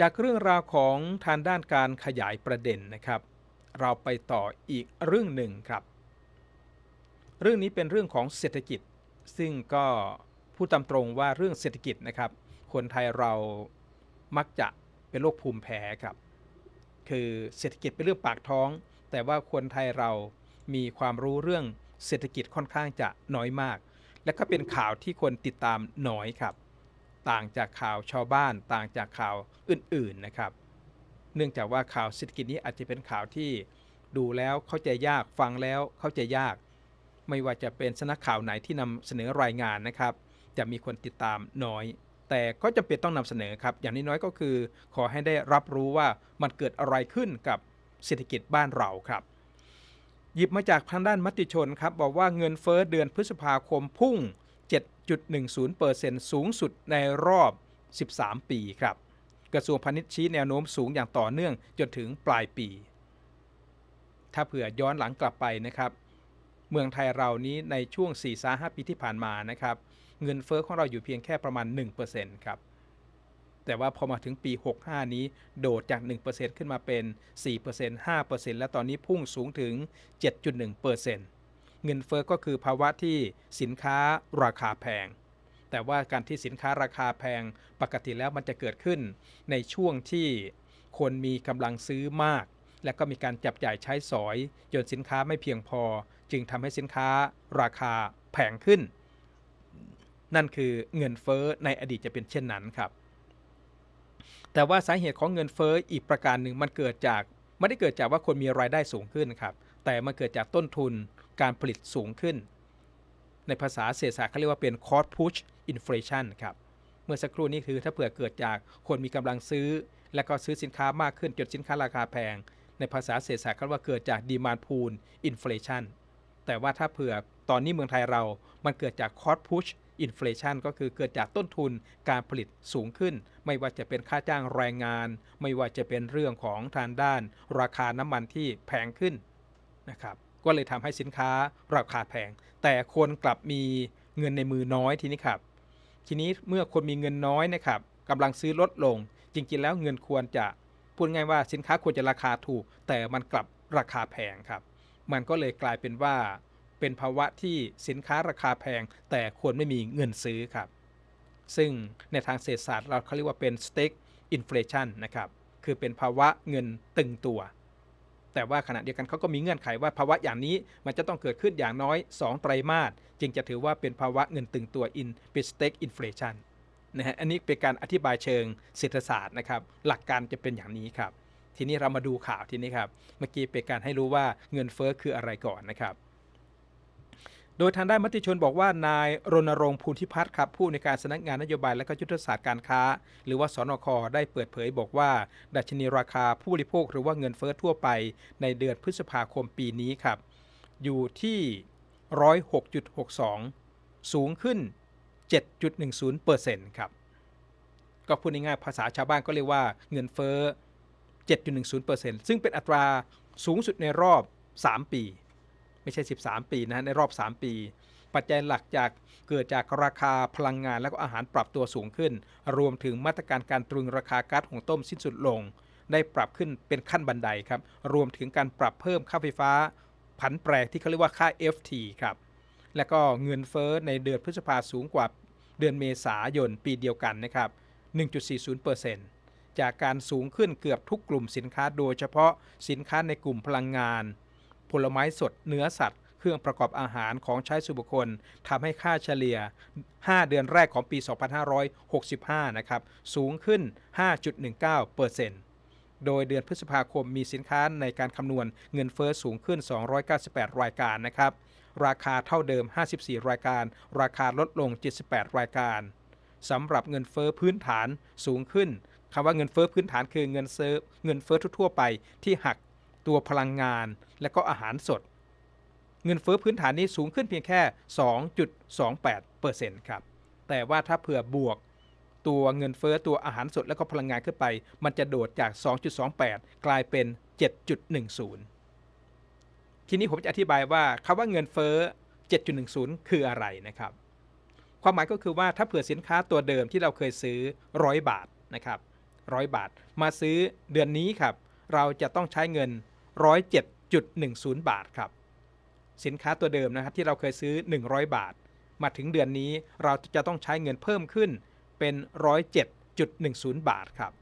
จากเรื่องราวของทางด้านการขยายประเด็นนะครับ เราไปต่ออีกเรื่องหนึ่งครับ เรื่องนี้เป็นเรื่องของเศรษฐกิจ ซึ่งก็พูดตามตรงว่าเรื่องเศรษฐกิจนะครับ คนไทยเรามักจะเป็นโรคภูมิแพ้ครับ คือเศรษฐกิจเป็นเรื่องปากท้อง แต่ว่าคนไทยเรามีความรู้เรื่องเศรษฐกิจค่อนข้างจะน้อยมาก และก็เป็นข่าวที่คนติดตามน้อยครับ ต่างจากข่าวชาวบ้าน ต่างจากข่าวอื่นๆนะครับ เนื่องจากว่าข่าวเศรษฐกิจนี้อาจจะเป็นข่าวที่ดูแล้วเข้าใจยากฟังแล้วเข้าใจยาก ไม่ว่าจะเป็นสนักข่าวไหนที่นำเสนอรายงานนะครับ จะมีคนติดตามน้อย แต่ก็จำเป็นต้องนำเสนอครับ อย่างน้อยก็คือ ขอให้ได้รับรู้ว่ามันเกิดอะไรขึ้นกับเศรษฐกิจบ้านเราครับ หยิบมาจากทางด้านมติชนครับ บอกว่าเงินเฟ้อเดือนพฤษภาคมพุ่ง 7.10%สูงสุดในรอบ 13 ปีครับ กระทรวงพาณิชย์ชี้แนวโน้มสูงอย่างต่อเนื่องจนถึงปลายปี ถ้าเผื่อย้อนหลังกลับไปนะครับ เมืองไทยเรานี้ในช่วง 4-5 ปีที่ผ่านมานะครับ เงินเฟ้อของเราอยู่เพียงแค่ประมาณ 1%ครับแต่ว่าพอมาถึงปี 65 นี้โดดจาก 1%ขึ้นมาเป็น 4% 5%และตอนนี้พุ่งสูงถึง 7.1% เงินเฟ้อก็คือภาวะที่สินค้าราคาแพง แต่ว่าการที่สินค้าราคาแพงปกติแล้วมันจะเกิดขึ้น ในช่วงที่คนมีกำลังซื้อมาก และก็มีการจับจ่ายใช้สอยจนสินค้าไม่เพียงพอ จึงทำให้สินค้าราคาแพงขึ้น นั่นคือเงินเฟ้อในอดีตจะเป็นเช่นนั้นครับ แต่ว่าสาเหตุของเงินเฟ้ออีกประการหนึ่งมันเกิดจากไม่ได้เกิดจากว่าคนมีรายได้สูงขึ้นครับ แต่มันเกิดจากต้นทุน การผลิตสูงขึ้น ในภาษาเศรษฐศาสตร์เขาเรียกว่าเป็น cost push inflation ครับ เมื่อสักครู่นี้คือถ้าเผื่อเกิดจากคนมีกำลังซื้อ และก็ซื้อสินค้ามากขึ้นจนสินค้าราคาแพง ในภาษาเศรษฐศาสตร์เขาว่าเกิดจาก demand pool inflation แต่ว่าถ้าเผื่อตอนนี้เมืองไทยเรา มันเกิดจาก cost push inflation ก็คือเกิดจากต้นทุนการผลิตสูงขึ้น ไม่ว่าจะเป็นค่าจ้างแรงงาน ไม่ว่าจะเป็นเรื่องของทางด้าน ราคาน้ำมันที่แพงขึ้นนะครับ ก็เลยทำให้สินค้าราคาแพง แต่คนกลับมีเงินในมือน้อยทีนี้ครับ ทีนี้เมื่อคนมีเงินน้อยนะครับกำลังซื้อลดลง จริงๆแล้วเงินควรจะพูดง่ายว่าสินค้าควรจะราคาถูก แต่มันกลับราคาแพงครับ มันก็เลยกลายเป็นว่า เป็นภาวะที่สินค้าราคาแพง แต่คนไม่มีเงินซื้อครับ ซึ่งในทางเศรษฐศาสตร์เราเขาเรียกว่าเป็น stake inflation นะครับ คือเป็นภาวะเงินตึงตัว แต่ว่าขณะเดียวกันเขาก็มีเงื่อนไขว่าภาวะอย่างนี้มันจะต้องเกิดขึ้นอย่างน้อย 2 ไตรมาสจึงจะถือว่าเป็นภาวะเงินตึงตัว in เป็น stake inflation นะฮะอันนี้เป็นการอธิบายเชิงเศรษฐศาสตร์นะครับ หลักการจะเป็นอย่างนี้ครับ ทีนี้เรามาดูข่าวทีนี้ครับ เมื่อกี้เป็นการให้รู้ว่าเงินเฟ้อคืออะไรก่อนนะครับ โดยทางด้านมติชนบอกว่านายรณรงค์ภูธิพัฒน์ครับผู้ในการสำนักงานนโยบายและก็ยุทธศาสตร์การค้า หรือว่าสนคได้เปิดเผยบอกว่า ดัชนีราคาผู้บริโภคหรือว่าเงินเฟ้อทั่วไปในเดือนพฤษภาคมปีนี้ครับ อยู่ที่106.62สูงขึ้น 7.10%ครับ ก็พูดง่ายๆภาษาชาวบ้านก็เรียกว่าเงินเฟ้อ 7.10%ซึ่งเป็นอัตราสูงสุดในรอบ 3 ปี ไม่ใช่ 13 ปีนะในรอบ 3 ปี ปัจจัยหลักจากเกิดจากราคาพลังงานและก็อาหารปรับตัวสูงขึ้น รวมถึงมาตรการการตรึงราคาก๊าซหุงต้มสิ้นสุดลง ได้ปรับขึ้นเป็นขั้นบันไดครับ รวมถึงการปรับเพิ่มค่าไฟฟ้า ผันแปรที่เขาเรียกว่าค่า FT ครับ และก็เงินเฟ้อในเดือนพฤษภาสูงกว่าเดือนเมษายนปีเดียวกันนะครับ 1.40%จากการสูงขึ้นเกือบทุกกลุ่มสินค้าโดยเฉพาะสินค้าในกลุ่มพลังงาน ผลไม้สดเนื้อสัตว์ เครื่องประกอบอาหารของใช้ส่วนบุคคลทำให้ค่าเฉลี่ย 5 เดือนแรกของปี 2565 นะครับ สูงขึ้น 5.19%โดยเดือนพฤษภาคมมีสินค้าในการคำนวณเงินเฟอ้อสูงขึ้น 298 รายการนะครับ ราคาเท่าเดิม 54 รายการ ราคาลดลง 78 รายการสำหรับเงินเฟอ้อพื้นฐานสูงขึ้นคำว่าเงินเฟอ้อพื้นฐานคือเงินเซฟเงินเฟอ้อทั่วไปที่หัก ตัวพลังงาน และก็อาหารสด เงินเฟอ้อพื้นฐานนี้สูงขึ้นเพียงแค่ 2.28%ครับ แต่ว่าถ้าเผื่อบวกตัวเงินเฟอ้อตัวอาหารสดและก็พลังงานขึ้นไป มันจะโดดจาก 2.28 กลายเป็น 7.10 ทีนี้ผมจะอธิบายว่าคำว่าเงินเฟ้อ 7.10 คืออะไรนะครับ ความหมายก็คือว่าถ้าเผื่อสินค้าตัวเดิมที่เราเคยซื้อ 100 บาทนะครับ 100 บาท มาซื้อเดือนนี้ครับ เราจะต้องใช้เงิน 107.10 บาทครับ สินค้าตัวเดิมนะครับที่เราเคยซื้อ 100 บาท มาถึงเดือนนี้เราจะต้องใช้เงินเพิ่มขึ้นเป็น 107.10 บาทครับ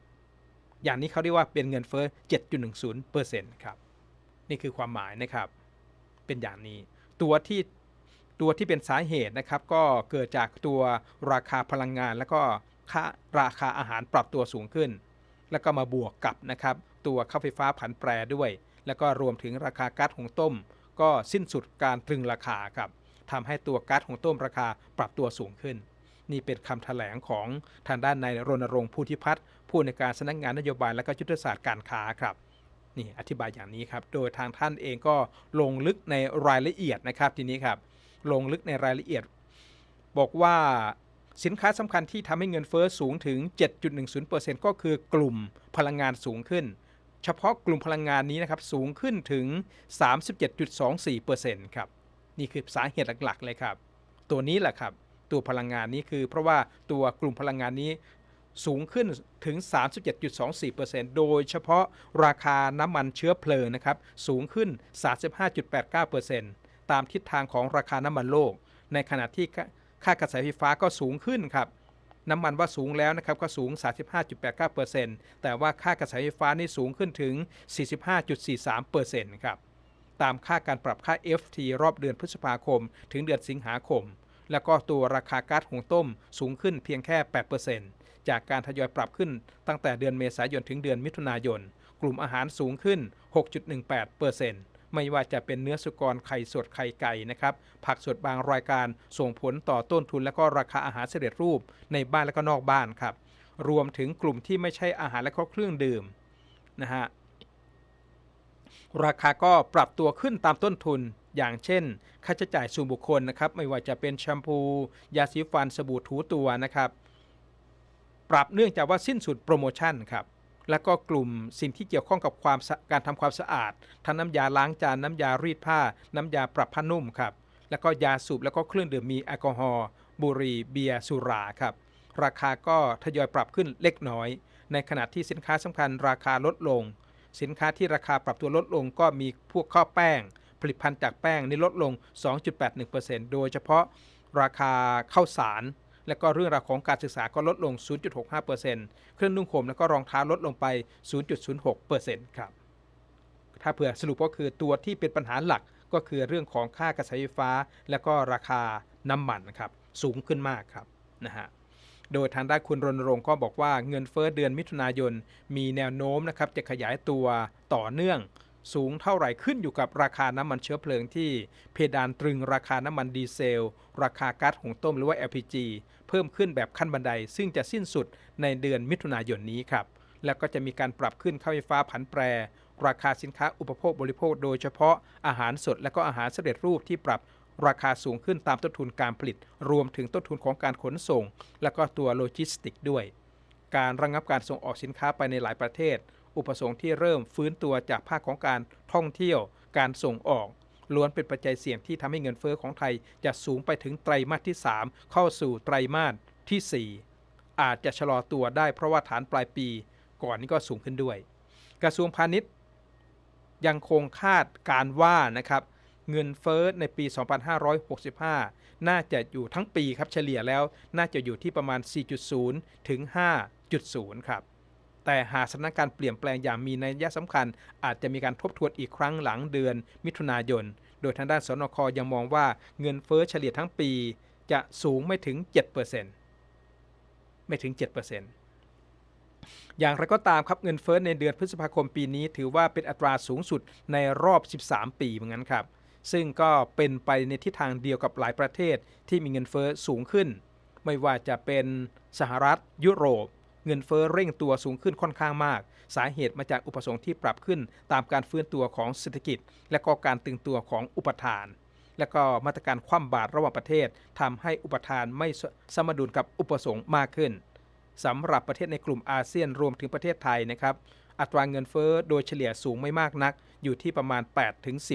อย่างนี้เขาเรียกว่าเป็นเงินเฟ้อ 7.10%ครับ นี่คือความหมายนะครับ เป็นอย่างนี้ ตัวที่ตัวที่เป็นสาเหตุนะครับ ก็เกิดจากตัวราคาพลังงาน แล้วก็ค่าราคาอาหารปรับตัวสูงขึ้น แล้วก็มาบวกกับนะครับ ตัวค่าไฟฟ้าผันแปรด้วย แล้วก็รวมถึงราคาก๊าซหุงต้ม ก็สิ้นสุดการตรึงราคาครับทำให้ตัวก๊าซหุงต้มราคาปรับตัวสูงขึ้น นี่เป็นคำแถลงของทางด้านนายรณรงค์ภูธิพัฒน์ผู้ในการสำนักงานนโยบายและก็ยุทธศาสตร์การค้าครับนี่อธิบายอย่างนี้ครับ โดยทางท่านเองก็ลงลึกในรายละเอียดนะครับทีนี้ครับ ลงลึกในรายละเอียด บอกว่าสินค้าสำคัญที่ทำให้เงินเฟ้อสูงถึง 7.10%ก็คือกลุ่มพลังงานสูงขึ้น เฉพาะกลุ่มพลังงานนี้นะครับสูงขึ้นถึง 37.24%ครับนี่คือสาเหตุหลักๆ เลยครับ ตัวนี้แหละครับ ตัวพลังงานนี้คือเพราะว่าตัวกลุ่มพลังงานนี้สูงขึ้นถึง 37.24%โดยเฉพาะราคาน้ำมันเชื้อเพลิงนะครับ สูงขึ้น 35.89%ตามทิศทางของราคาน้ำมันโลก ในขณะที่ค่ากระแสไฟฟ้าก็สูงขึ้นครับ น้ำมันว่าสูงแล้วนะครับก็สูง 35.89%แต่ว่าค่ากระแสไฟฟ้านี่สูงขึ้นถึง 45.43%ครับตามค่าการปรับค่า FT รอบเดือนพฤษภาคม ถึงเดือนสิงหาคม แล้วก็ตัวราคาก๊าซหุงต้มสูงขึ้นเพียงแค่ 8%จากการทยอยปรับขึ้นตั้งแต่เดือนเมษายนถึงเดือนมิถุนายน กลุ่มอาหารสูงขึ้น 6.18% ไม่ว่าจะเป็นเนื้อสุกรไข่สดไข่ไก่นะครับผักสดบางรายการส่งผลต่อต้นทุนและก็ราคาอาหารเสด็จรูปในบ้านและก็นอกบ้านครับรวมถึงกลุ่มที่ไม่ใช่อาหารและก็เครื่องดื่มนะฮะราคาก็ปรับตัวขึ้นตามต้นทุนอย่างเช่น ค่าใช้จ่ายส่วนบุคคลนะครับ ไม่ว่าจะเป็นแชมพู ยาสีฟันสบู่ถูตัวนะครับ ปรับเนื่องจากว่าสิ้นสุดโปรโมชั่นครับ แล้วก็กลุ่มสิ่งที่เกี่ยวข้องกับความการทำความสะอาด ทั้งน้ำยาล้างจานน้ำยารีดผ้า น้ำยาปรับผ้านุ่มครับแล้วก็ยาสูบแล้วก็เครื่องดื่มมีแอลกอฮอล์บุหรี่เบียร์สุราครับราคาก็ทยอยปรับขึ้นเล็กน้อย ในขณะที่สินค้าสำคัญราคาลดลง สินค้าที่ราคาปรับตัวลดลงก็มีพวกข้าวแป้ง ผลิตภัณฑ์จากแป้งนี่ลดลง 2.81%โดยเฉพาะราคาข้าวสาร และก็เรื่องราวของการศึกษาก็ลดลง 0.65%เครื่องนุ่งห่มและก็รองเท้าลดลงไป 0.06%ครับ ถ้าเผื่อสรุปก็คือตัวที่เป็นปัญหาหลักก็คือเรื่องของค่ากระแสไฟฟ้า และก็ราคาน้ำมันครับสูงขึ้นมากครับนะฮะโดยทางด้านคุณรณรงค์ก็บอกว่าเงินเฟ้อเดือนมิถุนายน มีแนวโน้มนะครับจะขยายตัวต่อเนื่อง สูงเท่าไหร่ขึ้นอยู่กับราคาน้ำมันเชื้อเพลิงที่เพดานตรึงราคาน้ำมันดีเซล ราคาก๊าซหุงต้มหรือว่า LPG เพิ่มขึ้นแบบขั้นบันได ซึ่งจะสิ้นสุดในเดือนมิถุนายนนี้ครับ แล้วก็จะมีการปรับขึ้นค่าไฟฟ้าผันแปร ราคาสินค้าอุปโภคบริโภค โดยเฉพาะอาหารสดและก็อาหารเสำเร็จรูปที่ปรับราคาสูงขึ้นตามต้นทุนการผลิต รวมถึงต้นทุนของการขนส่ง และก็ตัวโลจิสติกด้วย การระงงับการส่งออกสินค้าไปในหลายประเทศ อุปสงค์ที่เริ่มฟื้นตัวจากภาคของการท่องเที่ยว การส่งออกล้วนเป็นปัจจัยเสี่ยงที่ทำให้เงินเฟ้อของไทยจะสูงไปถึงไตรมาสที่ 3 เข้าสู่ไตรมาสที่ 4 อาจจะชะลอตัวได้เพราะว่าฐานปลายปี ก่อนนี้ก็สูงขึ้นด้วย กระทรวงพาณิชย์ ยังคงคาดการว่านะครับเงินเฟ้อในปี 2565 น่าจะอยู่ทั้งปีครับเฉลี่ยแล้ว น่าจะอยู่ที่ประมาณ 4.0 ถึง 5.0 ครับ แต่หากสถานการณ์เปลี่ยนแปลงอย่างมีนัยสำคัญ อาจจะมีการทบทวนอีกครั้งหลังเดือนมิถุนายน โดยทางด้านสนคยังมองว่าเงินเฟ้อเฉลี่ยทั้งปี จะสูงไม่ถึง 7%ไม่ถึง 7%อย่างไรก็ตามครับเงินเฟ้อในเดือนพฤษภาคมปีนี้ ถือว่าเป็นอัตราสูงสุดในรอบ 13 ปีเหมือนกันครับ ซึ่งก็เป็นไปในทิศทางเดียวกับหลายประเทศที่มีเงินเฟ้อสูงขึ้น ไม่ว่าจะเป็นสหรัฐยุโรป เงินเฟ้อเร่งตัวสูงขึ้นค่อนข้างมาก สาเหตุมาจากอุปสงค์ที่ปรับขึ้นตามการฟื้นตัวของเศรษฐกิจ และก็การตึงตัวของอุปทาน และก็มาตรการคว่ำบาตรระหว่างประเทศทำให้อุปทานไม่สมดุลกับอุปสงค์มากขึ้นสำหรับประเทศในกลุ่มอาเซียนรวมถึงประเทศไทยนะครับอัตราเงินเฟ้อโดยเฉลี่ยสูงไม่มากนัก อยู่ที่ประมาณ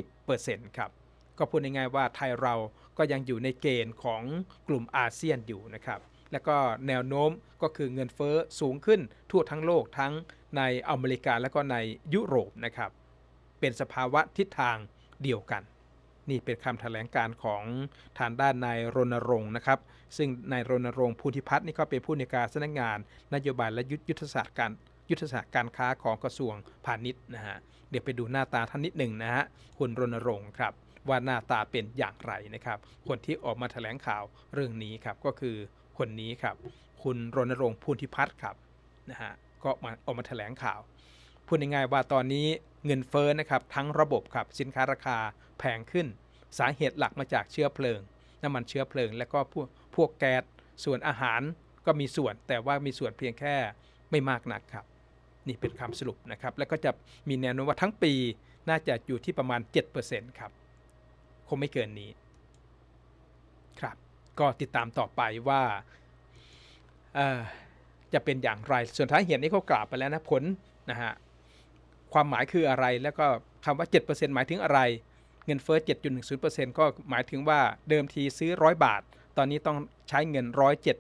8-10%ครับก็พูดง่ายๆว่าไทยเราก็ยังอยู่ในเกณฑ์ของกลุ่มอาเซียนอยู่นะครับ และก็แนวโน้มก็คือเงินเฟ้อสูงขึ้นทั่วทั้งโลกทั้งในอเมริกาและก็ในยุโรปนะครับ เป็นสภาวะทิศทางเดียวกัน นี่เป็นคำแถลงการของทางด้านนายรณรงค์นะครับ ซึ่งนายรณรงค์ภูธิพัฒน์นี่ก็เป็นผู้ในการสำนักงาน นโยบายและยุทธศาสตร์การยุทธศาสตร์การค้าของกระทรวงพาณิชย์นะฮะเดี๋ยวไปดูหน้าตาท่านนิดหนึ่งนะฮะคุณรณรงค์ครับว่าหน้าตาเป็นอย่างไรนะครับ คนที่ออกมาแถลงข่าวเรื่องนี้ครับก็คือ คนนี้ครับ คุณรณรงค์ภูธิพัฒน์ครับนะฮะก็มาออกมาแถลงข่าว พูดง่ายๆว่าตอนนี้เงินเฟ้อนะครับทั้งระบบครับสินค้าราคาแพงขึ้น สาเหตุหลักมาจากเชื้อเพลิง น้ำมันเชื้อเพลิง และก็พวกพวกแก๊สส่วนอาหารก็มีส่วนแต่ว่ามีส่วนเพียงแค่ไม่มากนักครับ นี่เป็นคำสรุปนะครับ แล้วก็จะมีแนวโน้มว่าทั้งปีน่าจะอยู่ที่ประมาณ 7%ครับ คงไม่เกินนี้ครับ ก็ติดตามต่อไปว่าจะเป็นอย่างไร ส่วนท้ายเหตุนี้เขากล่าวไปแล้วนะผลนะฮะความหมายคืออะไรแล้วก็คำว่า 7%หมายถึงอะไรเงินเฟ้อ 7.10%ก็หมายถึงว่าเดิมทีซื้อ 100 บาท ตอนนี้ต้องใช้เงิน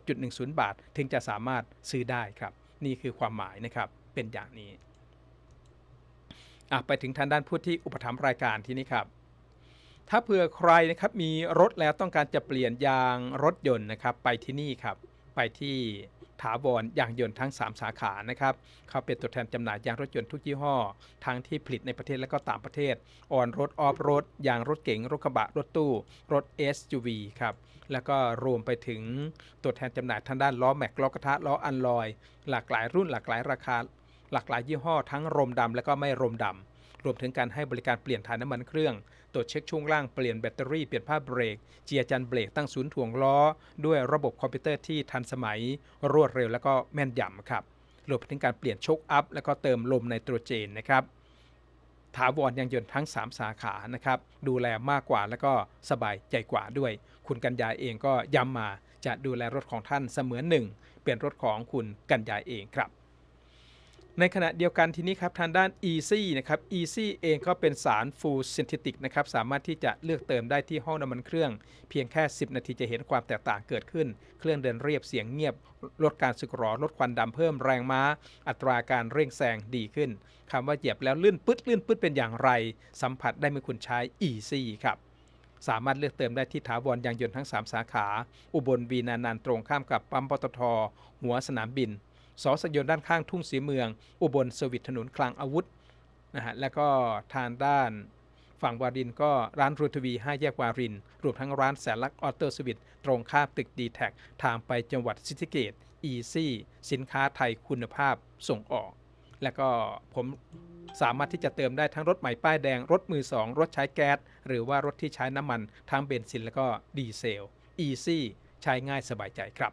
107.10 บาท ถึงจะสามารถซื้อได้ครับ นี่คือความหมายนะครับเป็นอย่างนี้อะไปถึงทางด้านผู้ที่อุปถัมภ์รายการที่นี้ครับ ถ้าเผื่อใครนะครับมีรถแล้วต้องการจะเปลี่ยนยางรถยนต์นะครับ ไปที่นี่ครับ ไปที่ถาวรยางยนต์ทั้ง 3 สาขานะครับ เขาเป็นตัวแทนจำหน่ายยางรถยนต์ทุกยี่ห้อ ทั้งที่ผลิตในประเทศและก็ต่างประเทศ ออนรถออฟรถยางรถเก๋งรถกระบะรถตู้ รถ SUV ครับ แล้วก็รวมไปถึงตัวแทนจำหน่ายทางด้านล้อแม็กล้อกระทะล้ออันลอย หลากหลายรุ่นหลากหลายราคา หลากหลายยี่ห้อ ทั้งรมดำและก็ไม่รมดำรวมถึงการให้บริการเปลี่ยนถ่ายน้ำมันเครื่อง ตรวจเช็คช่วงล่างเปลี่ยนแบตเตอรี่เปลี่ยนผ้าเบรก เจียจันเบรกตั้งศูนย์ถ่วงล้อ ด้วยระบบคอมพิวเตอร์ที่ทันสมัย รวดเร็วและก็แม่นยำครับรวมถึงการเปลี่ยนโชคอัพ แล้วก็เติมลมไนโตรเจนนะครับถาวรยางยนต์ทั้ง 3 สาขานะครับ ดูแลมากกว่าแล้วก็สบายใจกว่าด้วย คุณกัญญาเองก็ย้ำมาจะดูแลรถของท่านเสมือนหนึ่ง เป็นรถของคุณกัญญาเองครับ ในขณะเดียวกันทีนี้ครับทางด้าน Easy นะครับ Easy เองก็เป็นสารฟูลซินเทติกนะครับสามารถที่จะเลือกเติมได้ที่ห้องน้ำมันเครื่อง เพียงแค่ 10 นาทีจะเห็นความแตกต่างเกิดขึ้น เครื่องเดินเรียบเสียงเงียบ ลดการสึกหรอลดควันดำเพิ่มแรงม้า อัตราการเร่งแซงดีขึ้นคำว่าเหยียบแล้วลื่นปึ๊ดลื่นปึ๊ดเป็นอย่างไร สัมผัสได้เมื่อคุณใช้ Easy ครับสามารถเลือกเติมได้ที่ถาวรยางยนต์ทั้ง 3 สาขา อุบลวีนานันท์ตรงข้ามกับปั๊มปตท หัวสนามบิน สอสยนด้านข้างทุ่งสีเมือง อุบลสวิตถนนคลังอาวุธนะฮะแล้วก็ทางด้านฝั่งวารินก็ร้านรูทวี5แยกวาริน รวมทั้งร้านแสนลักษณ์ออโต้สวิตตรงข้ามตึกดีแท็ทางไปจังหวัดซิติเกตอีซี่สินค้าไทยคุณภาพส่งออก แล้วก็ผมสามารถที่จะเติมได้ทั้งรถใหม่ป้ายแดง รถมือ2รถใช้แก๊ส หรือว่ารถที่ใช้น้ำมัน ทั้งเบนซินแล้วก็ดีเซล Easy ใช้ง่ายสบายใจครับ